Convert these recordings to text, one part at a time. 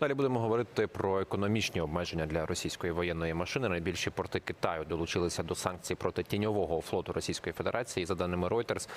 Далі будемо говорити про економічні обмеження для російської воєнної машини. Найбільші порти Китаю долучилися до санкцій проти тіньового флоту Російської Федерації. За даними Reuters,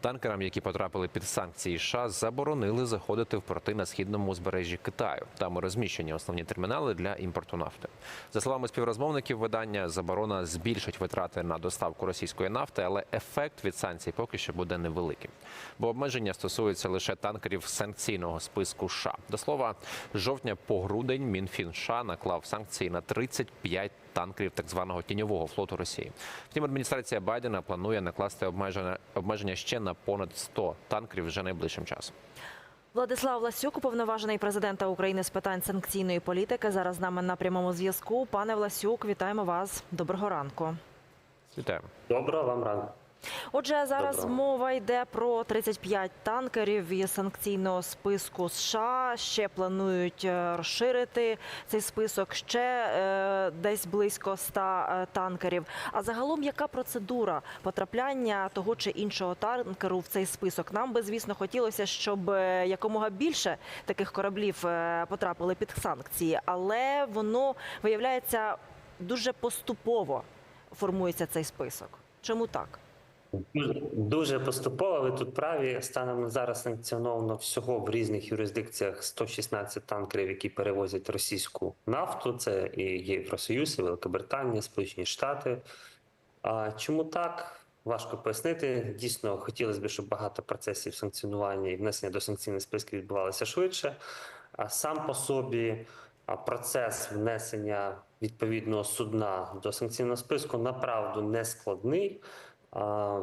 танкерам, які потрапили під санкції, США заборонили заходити в порти на східному узбережжі Китаю. Там розміщені основні термінали для імпорту нафти. За словами співрозмовників видання, заборона збільшить витрати на доставку російської нафти, але ефект від санкцій поки що буде невеликим. Бо обмеження стосуються лише танкерів санкційного списку США. До слова, з жовтня по грудень Мінфін США наклав санкції на 35 танкерів так званого тіньового флоту Росії. Втім, адміністрація Байдена планує накласти обмеження обмеження ще на понад 100 танкерів вже найближчим часом. Владислав Власюк, уповноважений президента України з питань санкційної політики. Зараз з нами на прямому зв'язку. Пане Власюк, вітаємо вас. Доброго ранку. Вітаємо. Доброго вам ранку. Отже, зараз Доброго. мова йде про 35 танкерів із санкційного списку США. Ще планують е, розширити цей список ще е, десь близько 100 е, танкерів. А загалом, яка процедура потрапляння того чи іншого танкеру в цей список? Нам би, звісно, хотілося, щоб е, якомога більше таких кораблів потрапили під санкції, але воно виявляється дуже поступово формується цей список. Чому так? Дуже- поступово, ви тут праві. Станом зараз санкціоновано всього в різних юрисдикціях 116 танкерів, які перевозять російську нафту. Це і Євросоюз, і Великобританія, Сполучені Штати. А чому так? Важко пояснити. Дійсно, хотілося б, щоб багато процесів санкціонування і внесення до санкційних списків відбувалося швидше. А сам по собі процес внесення відповідного судна до санкційного списку направду не складний.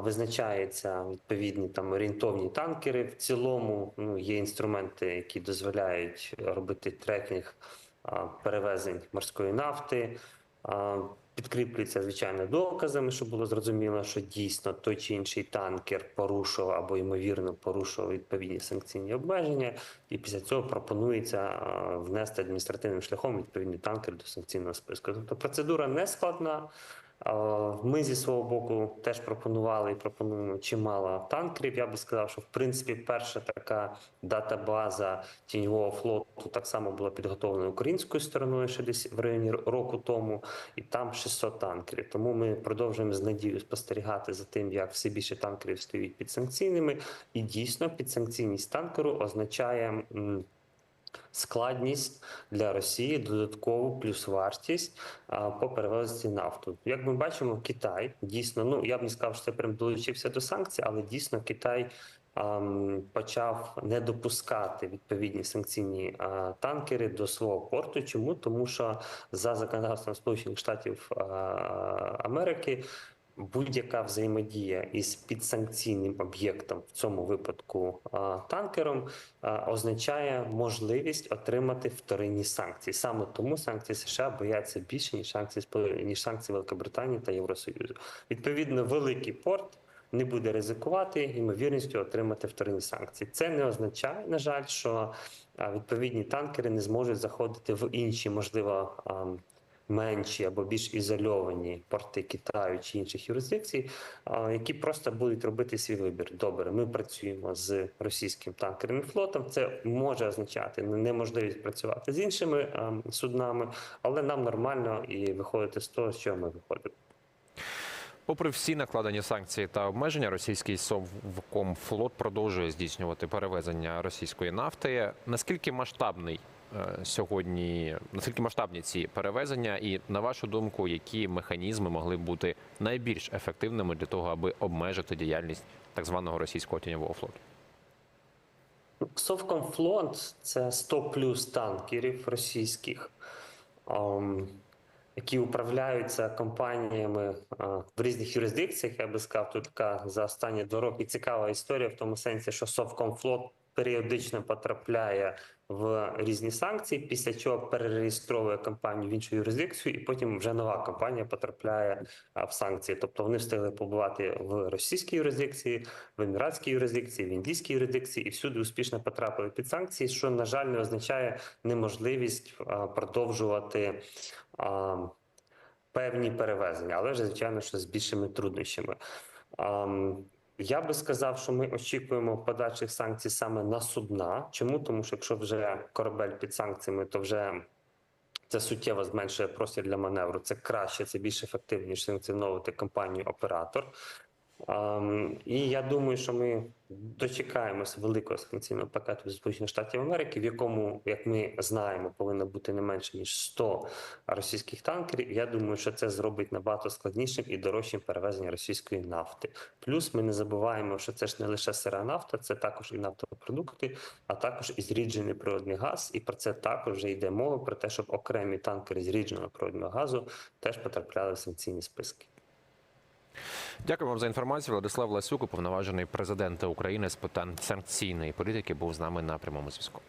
Визначаються відповідні там орієнтовні танкери. В цілому ну, є інструменти, які дозволяють робити трекінг перевезень морської нафти. Підкріплюється звичайно доказами, щоб було зрозуміло, що дійсно той чи інший танкер порушував або ймовірно порушував відповідні санкційні обмеження, і після цього пропонується внести адміністративним шляхом відповідний танкер до санкційного списку. Тобто процедура не складна. Ми зі свого боку теж пропонували і пропонуємо чимало танкерів. Я би сказав, що в принципі перша така датабаза тіньового флоту так само була підготовлена українською стороною ще десь в районі року тому, і там 600 танкерів. Тому ми продовжуємо з надією спостерігати за тим, як все більше танкерів стоїть під санкційними, і дійсно підсанкційність танкеру означає. Складність для Росії додаткову плюс вартість по перевозці нафту. Як ми бачимо, Китай дійсно, ну я б не сказав, що це прям долучився до санкцій, але дійсно Китай почав не допускати відповідні санкційні танкери до свого порту. Чому? Тому що за законодавством Сполучених Штатів Америки. Будь-яка взаємодія із підсанкційним об'єктом, в цьому випадку танкером, означає можливість отримати вторинні санкції. Саме тому санкції США бояться більше ніж санкції ніж санкції Великобританії та Євросоюзу. Відповідно, великий порт не буде ризикувати ймовірністю отримати вторинні санкції. Це не означає, на жаль, що відповідні танкери не зможуть заходити в інші, можливо. Менші або більш ізольовані порти Китаю чи інших юрисдикцій, які просто будуть робити свій вибір. Добре, ми працюємо з російським танкерним флотом. Це може означати неможливість працювати з іншими суднами, але нам нормально і виходити з того, з чого ми виходимо. Попри всі накладені санкції та обмеження, російський Совкомфлот продовжує здійснювати перевезення російської нафти. Наскільки масштабний сьогодні, наскільки масштабні ці перевезення, і на вашу думку, які механізми могли б бути найбільш ефективними для того, аби обмежити діяльність так званого російського тіньового флоту? Совкомфлот це 100 плюс танкерів російських, ем, які управляються компаніями е, в різних юрисдикціях. Я би сказав, тут така за останні два роки цікава історія в тому сенсі, що Совкомфлот періодично потрапляє в різні санкції, після чого перереєстровує компанію в іншу юрисдикцію, і потім вже нова компанія потрапляє в санкції. Тобто вони встигли побувати в російській юрисдикції, в еміратській юрисдикції, в індійській юрисдикції і всюди успішно потрапили під санкції, що на жаль не означає неможливість продовжувати. Певні перевезення, але вже звичайно, що з більшими труднощами. Я би сказав, що ми очікуємо подальших санкцій саме на судна. Чому? Тому що якщо вже корабель під санкціями, то вже це суттєво зменшує простір для маневру. Це краще, це більш ефективніше санкціонувати компанію оператор. І я думаю, що ми дочекаємося великого санкційного пакету Сполучених Штатів Америки, в якому, як ми знаємо, повинно бути не менше ніж 100 російських танкерів. Я думаю, що це зробить набагато складнішим і дорожчим перевезення російської нафти. Плюс ми не забуваємо, що це ж не лише сира нафта, це також і нафтопродукти, а також і зріджений природний газ. І про це також вже йде мова про те, щоб окремі танкери зрідженого природного газу теж потрапляли в санкційні списки. Дякую вам за інформацію. Владислав Ласюк, уповноважений президента України з питань санкційної політики, був з нами на прямому зв'язку.